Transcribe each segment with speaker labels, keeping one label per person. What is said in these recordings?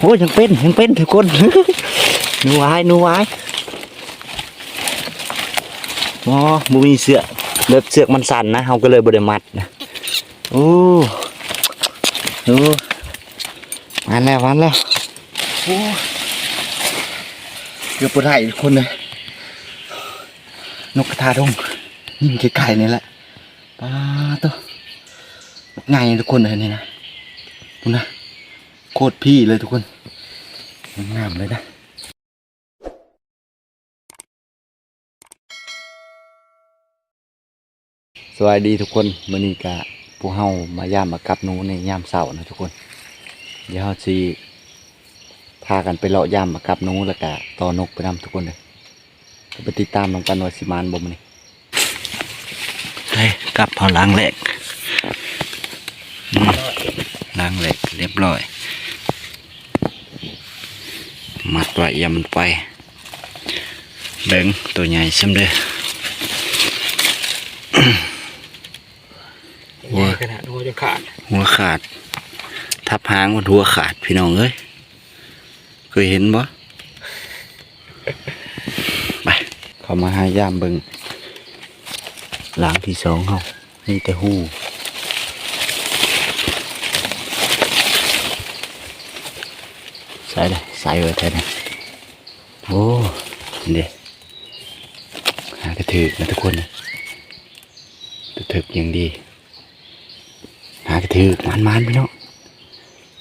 Speaker 1: โอ้ยยังเป็นยังเป็นทุกคนหนูไว้หนูไว้อ๋อมูมีเสือกเล็บเสือกมันสั่นนะเขาก็เลยบริมัดนะโอ้โอ้มาแล้วมาแล้วโอ้เกือบปวดไหล่ทุกคนเลยนกกระทาดงยิ่งไกลๆนี่แหละป้าตัวไงทุกคนเลยนี่นะดูนะ โคตรพี่เลยทุกคนงามเลยนะสวัสดีทุกคนมื้อนี้กะผู้เฮามาย่ามมากับหนูในยามเสาร์นะทุกคน เดี๋ยวเฮาสิพากันไปเลาะย่ามมากับหนูแล้วก็ต่อนกไปนำทุกคนเลยไปติดตามน้องกันว่าสิมานบ่มื้อนี้เฮ้ยกลับพอล้างแหลกล้างแหลกเรียบร้อย มัดไว้อยามันไปเบิ่งตัวใหญ่ซ้ำเด้อหัว
Speaker 2: ขนาดหัวจะขาด
Speaker 1: หัวขาด ทับหางมันหัวขาดพี่น้องเอ้ยเคยเห็นบ่ไปเข้ามาหายามเบิ่งหลังที่สองเฮานี่แต่หู ใส่เลยใส่ไว้แท้นะโอ้เด็หากระถือนะทุกคนนะกระถืออย่างดี หากระถือมันมันพี่น้อง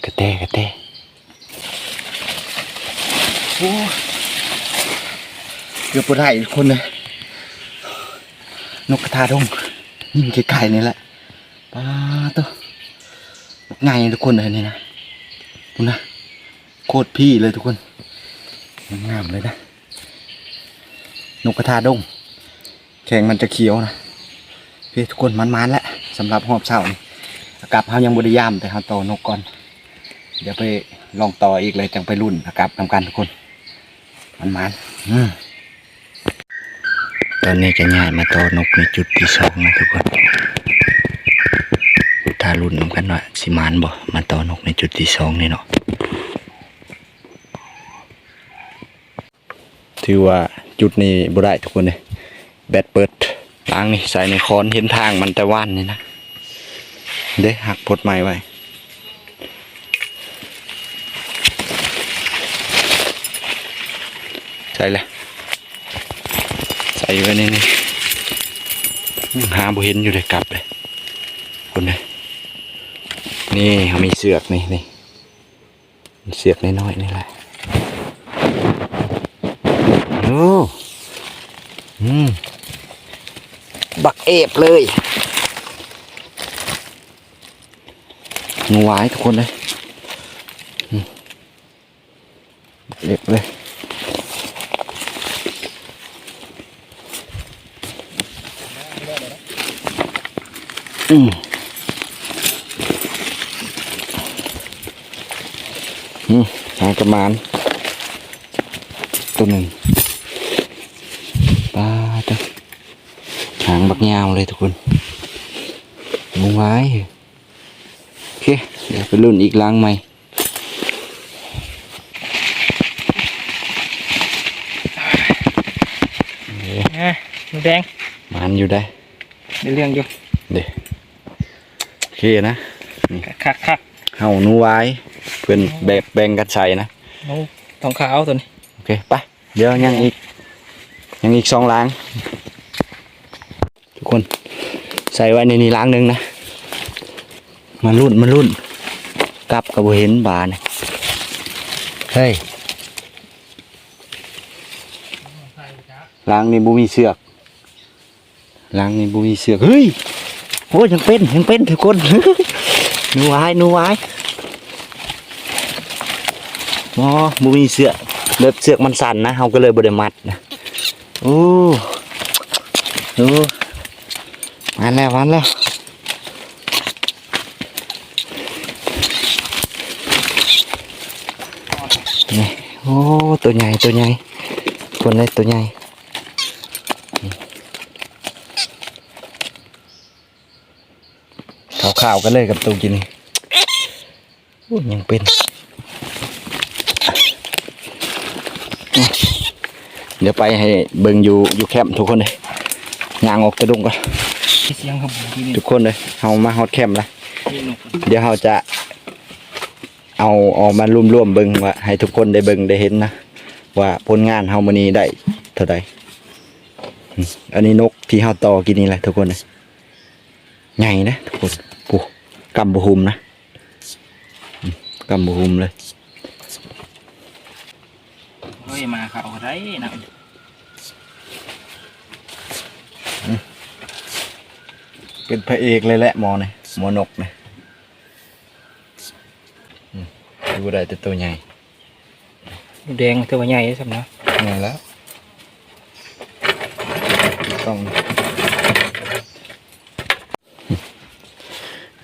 Speaker 1: กระแตกระแตโอ้เกือบปวดไหล่ทุกคนเลยนกกระทาดงยิ่งไกลๆนี่แหละป้าตัวง่ายทุกคนเลยนี่นะดูนะ โคตรพี่เลยทุกคนงามเลยนะนกกระทาดง แข่งมันจะเขียวนะพี่ทุกคนมันๆแล้วสำหรับหอบเช้านี่อากาศเขายังบริยามแต่เขาโตอนกก่อน เดี๋ยวไปลองต่ออีกเลยจังไปรุ่นอากาศทำกันทุกคน มันมันอืมตอนนี้จะง่ายมาต่อนกในจุดที่สองนะทุกคนถ้ารุ่นนำกันว่าสิมานบ่มาต่อนกในจุดที่สองนี่เนาะ ถือว่าจุดนี้บ่ได้ทุกคนเลยแบตเปิดล้างนี่ใส่ในคอนเห็นทางมันแต่ว่านนี่นะเด้หักพดไม้ไว้ใส่เลยใส่ไว้นี่นี่หาบ่เห็นอยู่เลยกลับเลยคนเลยนี่มีเสือกนี่นี่เสือกน้อยๆนี่แหละ โอ้อืมบักเอฟเลยงูหวายทุกคนเลยเล็บเลยอืมอืมหางกระมานตัวหนึ่ง ปลาตัวหางบักยาวเลยทุกคนงูหวายโอเค เดี๋ยวไปรุ่นอีกล้างใหม่
Speaker 2: นะมันแดง
Speaker 1: มันอยู่ได้
Speaker 2: ในเรื่องอยู่
Speaker 1: เดี๋ยวโอเคนะ
Speaker 2: คักคัก
Speaker 1: เฮาหนูไว้เพื่อนแบบแบ่งกันใส่นะ
Speaker 2: น้องทองขาวตัวนี้
Speaker 1: โอเคไปเดี๋ยวยังอีก ยังอีกสองล้าง ทุกคนใส่ไว้ในนี้ล้างหนึ่งนะมารุ่นมารุ่นกลับกับเห็นบานี่ยเฮ้ยล้างนี่บูมีเสือกล้างนี่บูมีเสือกเฮ้ยโอ้ยยังเป็นยังเป็นทุกคนหนูไว้หนูไว้อ๋อบูมีเสือกเล็บเสือกมันสั่นนะเขาก็เลยบริมัดนะ โอ้โอ้มาแล้วมาแล้วนี่โอ้ตัวใหญ่ตัวใหญ่คนเลยตัวใหญ่ขาวๆกันเลยกับตัวกินนี่โอ้ยังเป็น เดี๋ยวไปให้เบิ่งอยู่อยู่แคมป์ทุกคนเลยย่างออกตะดุงก่อน
Speaker 2: เสียงครับผมที่นี่
Speaker 1: ทุกคนเลยเฮามาฮอดแคมป์ละ
Speaker 2: นี่นก
Speaker 1: เดี๋ยวเราจะ เอาออกมารวมๆเบิ่งว่าให้ทุกคนได้เบิ่งได้เห็นนะว่าผลงานเฮามื้อนี้ได้เท่าใดอืมอันนี้นกที่เฮาต่อกินนี่แหละทุกคนนะใหญ่นะทุกคนปูกำบุหุมนะอืมกำบุหุมเลย
Speaker 2: เฮ้ยมาเขาได้นะ
Speaker 1: เป็นพระเอกเลยแหละหมอเนี่ยหมอนกเนี่ยอืมดูได้แต่ตัวใหญ่
Speaker 2: มดแดงตัวใหญ่สักนะ
Speaker 1: ใหญ่แล้วต้อง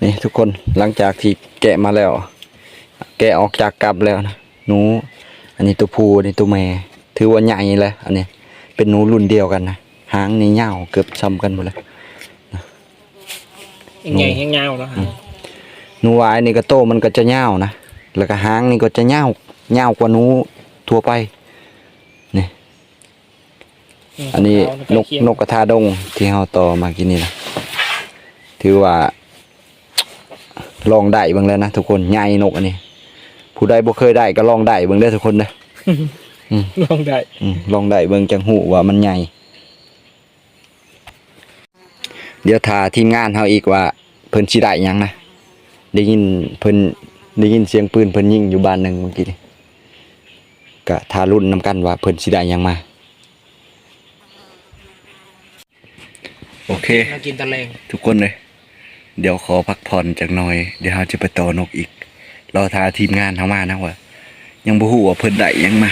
Speaker 1: นี่ทุกคนหลังจากที่แกะมาแล้ว แกะออกจากกับแล้วนะหนู อันนี้ตัวผู้อันนี้ตัวแม่ถือว่าใหญ่แล้วอันนี้เป็นหนูรุ่นเดียวกันนะหางนี่ยาวเกือบซ้ำกันหมดเลย
Speaker 2: ยังใหญ่ยังยาวแล้ว
Speaker 1: หนูวายนี่ก็โตมันก็จะยาวนะแล้วก็หางนี่ก็จะยาวยาวกว่าหนูทั่วไปนี่อันนี้นกนกกระทาดงที่เฮาต่อมากินนี่นะถือว่าลองได้เบิ่งแล้วนะทุกคนใหญ่นกอันนี้ ผู้ใดบ่เคยได้ก็ลองได้เบิ่งได้อทุกคนเด้อ
Speaker 2: ลองได้
Speaker 1: อืมลองได้เบิ่งจังหูว่ามันใหญ่ เดี๋ยวทาทีมงานเฮาอีกว่าเพิ่นสิได้หยังนะได้ยินเพิ่นได้ยินเสียงปืนเพิ่นยิงอยู่บ้านหนึ่งเมื่อกี้นี่ก็ทารุ่นนำกันว่าเพิ่นสิได้หยังมา โอเค
Speaker 2: มากินตะแลง
Speaker 1: ทุกคนเลย เดี๋ยวขอพักผ่อนจากหน่อย เดี๋ยวเราจะไปต่อนกอีก รอทาทีมงานเขามานะว่า ยังบ่ฮู้ว่าเพิ่นได้หยังมา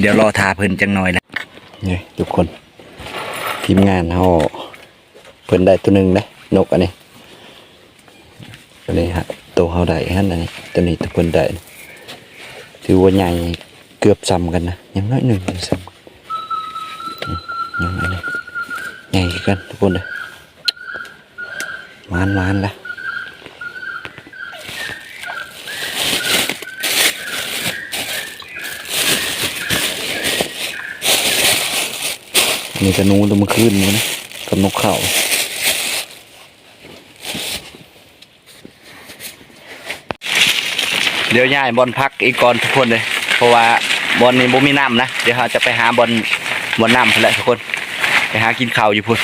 Speaker 1: เดี๋ยวรอทาเพิ่นจังหน่อยนะนี่ทุกคน ทีมงานเขา เพิ่นได้ตัวหนึ่งนะนกอันนี้ตัวนี้ฮะตัวเขาได้ฮั่นอันนี้ตัวนี้ตัวเพิ่นได้ถือว่าใหญ่เกือบซ้ำกันนะยังน้อยหนึ่งซ้ำกันยังน้อยหนึ่งใหญ่กันทุกคนเลยมานมานละนี่กระนูตัวเมื่อคืนนี้นะกับนกเข่า เดี๋ยวย่ายบอลพักอีกก่อนทุกคนเลย เพราะว่าบอลนี้บ่มีน้ำนะ เดี๋ยวเราจะไปหาบอลบอลน้ำแหละทุกคน ไปหากินข้าวอยู่พุ่น